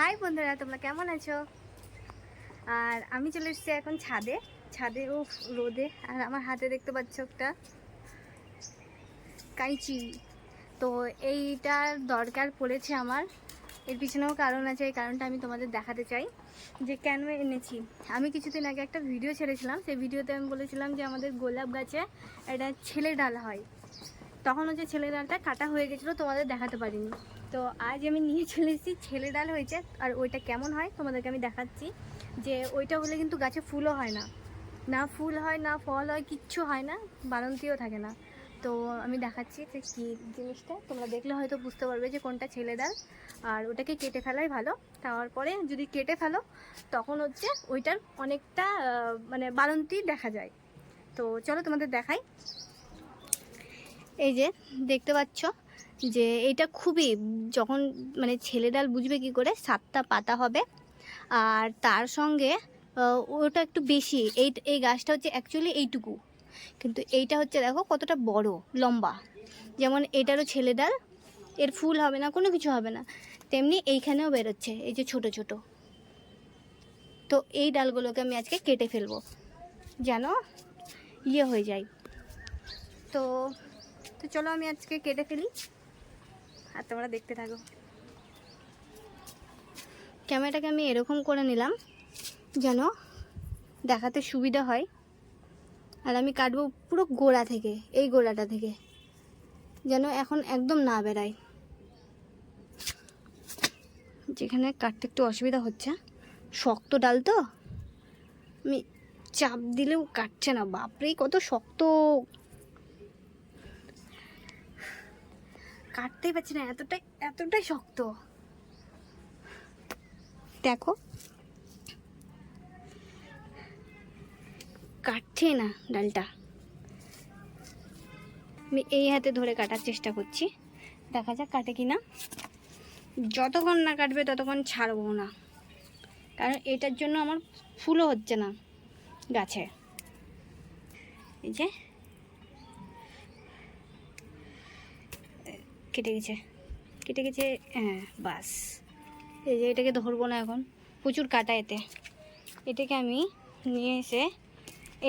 High বন্ধুরা, তোমরা কেমন আছো? আর আমি চলে এসেছি এখন ছাদে। ছাদে ও রোদে। আর আমার হাতে দেখতে পাচ্ছ একটা কাইচি। তো এইটার দরকার পড়েছে আমার। এর পিছনেও কারণ আছে, এই কারণটা আমি তোমাদের দেখাতে চাই যে কেন এনেছি। আমি কিছুদিন আগে একটা ভিডিও ছেড়েছিলাম। সেই ভিডিওতে আমি বলেছিলাম যে আমাদের গোলাপ গাছে একটা ছেলে ডাল হয়। তখন হচ্ছে ছেলে ডালটা কাটা হয়ে গেছিল, তোমাদের দেখাতে পারিনি। তো আজ আমি নিয়ে চলে এসেছি ছেলে ডাল হয়েছে, আর ওইটা কেমন হয় তোমাদেরকে আমি দেখাচ্ছি। যে ওইটা হলে কিন্তু গাছে ফুলও হয় না। না ফুল হয়, না ফল হয়, কিচ্ছু হয় না বাড়ন্তিও থাকে না। তো আমি দেখাচ্ছি যে কী জিনিসটা। তোমরা দেখলে হয়তো বুঝতে পারবে যে কোনটা ছেলে ডাল, আর ওটাকে কেটে ফেলাই ভালো। তারপরে যদি কেটে ফেলো, তখন হচ্ছে ওইটার অনেকটা মানে বাড়ন্তি দেখা যায়। তো চলো তোমাদের দেখাই। এই যে, দেখতে পাচ্ছ? যে এটা খুবই যখন মানে ছেলে ডাল বুঝবে কি করে, সাতটা পাতা হবে। আর তার সঙ্গে ওটা একটু বেশি। এই এই গাছটা হচ্ছে অ্যাকচুয়ালি এইটুকু। কিন্তু এইটা হচ্ছে দেখো কতটা বড়, লম্বা। যেমন এটারও ছেলে ডাল এর ফুল হবে না, কোনো কিছু হবে না। তেমনি এইখানেও বেরোচ্ছে, এই যে ছোট ছোট। তো এই ডালগুলোকে আমি আজকে কেটে ফেলব, যেন ইয়ে হয়ে যায়। তো তো চলো আমি আজকে কেটে ফেলি। আর তোমরা দেখতে থাকো। ক্যামেরাটাকে আমি এরকম করে নিলাম, যেন দেখাতে সুবিধা হয়। আর আমি কাটবো পুরো গোড়া থেকে, এই গোড়াটা থেকে, যেন এখন একদম না বেরায়। যেখানে কাটতে একটু অসুবিধা হচ্ছে, শক্ত ডাল তো, আমি চাপ দিলেও কাটছে না, বাপরে, কত শক্ত কাটতেই পারছি না, এতটাই এতটাই শক্ত। দেখো। কাটছে না ডালটা। আমি এই হাতে ধরে কাটার চেষ্টা করছি। দেখা যাক কাটে কি না যতক্ষণ না কাটবে ততক্ষণ ছাড়বো না। কারণ এটার জন্য আমার ফুলও হচ্ছে না গাছে। এই যে কেটে গেছে। কেটে গেছে হ্যাঁ বাস। এই যে এটাকে ধরবো না এখন। প্রচুর কাটা এতে। এটাকে আমি নিয়ে এসে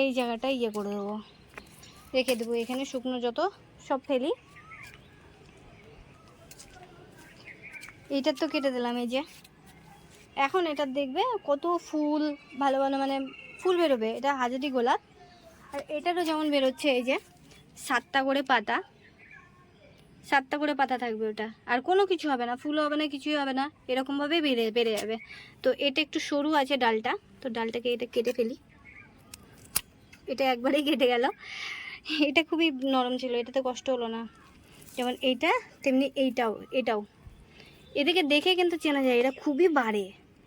এই জায়গাটা ইয়ে করে দেবো। রেখে দেবো। এখানে শুকনো যত সব ফেলি। এইটার তো কেটে দিলাম এই যে। এখন এটার দেখবে কত ফুল ভালো ভালো মানে ফুল বেরোবে। এটা হাজারি গোলাপ। আর এটারও যেমন বেরোচ্ছে এই যে, সাতটা করে পাতা। সাতটা করে পাতা থাকবে ওটা। আর কোনো কিছু হবে না ফুল হবে না, কিছুই হবে না এরকমভাবে বেড়ে বেড়ে যাবে। তো এটা একটু সরু আছে ডালটা, তো ডালটাকে এটা কেটে ফেলি। এটা একবারেই কেটে গেল। এটা খুবই নরম ছিল, এটাতে কষ্ট হলো না। যেমন এইটা, তেমনি এইটাও, এটাও। এদিকে দেখে কিন্তু চেনা যায় এটা খুবই বাড়ে।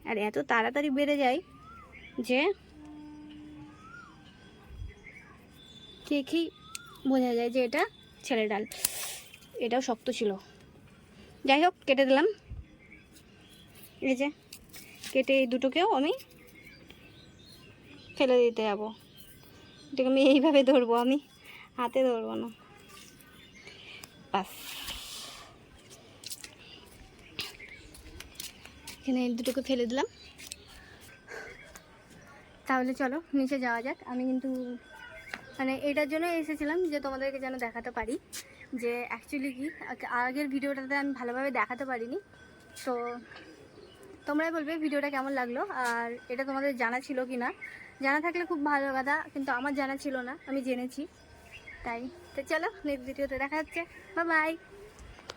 আর এত তাড়াতাড়ি বেড়ে যায় যে দেখেই বোঝা যায় যে এটা ছেলে ডাল। এটাও শক্ত ছিল। যাই হোক, কেটে দিলাম। এই যে, কেটে এই দুটোকেও আমি ফেলে দিতে যাব। এটাকে আমি এইভাবে ধরবো, আমি হাতে ধরবো না। বাস। এখানে এই দুটোকে ফেলে দিলাম। তাহলে চলো, নিচে যাওয়া যাক। আমি কিন্তু মানে এটার জন্য এসেছিলাম যে তোমাদেরকে যেন দেখাতে পারি। যে অ্যাকচুয়ালি কি আগের ভিডিওটাতে আমি ভালোভাবে দেখাতে পারিনি। তো তোমরাই বলবে ভিডিওটা কেমন লাগল, আর এটা তোমাদের জানা ছিল কি না জানা থাকলে খুব ভালো কথা, কিন্তু আমার জানা ছিল না, আমি জেনেছি। তাই, তো চলো নেক্সট ভিডিওতে দেখা যাচ্ছে বা বাই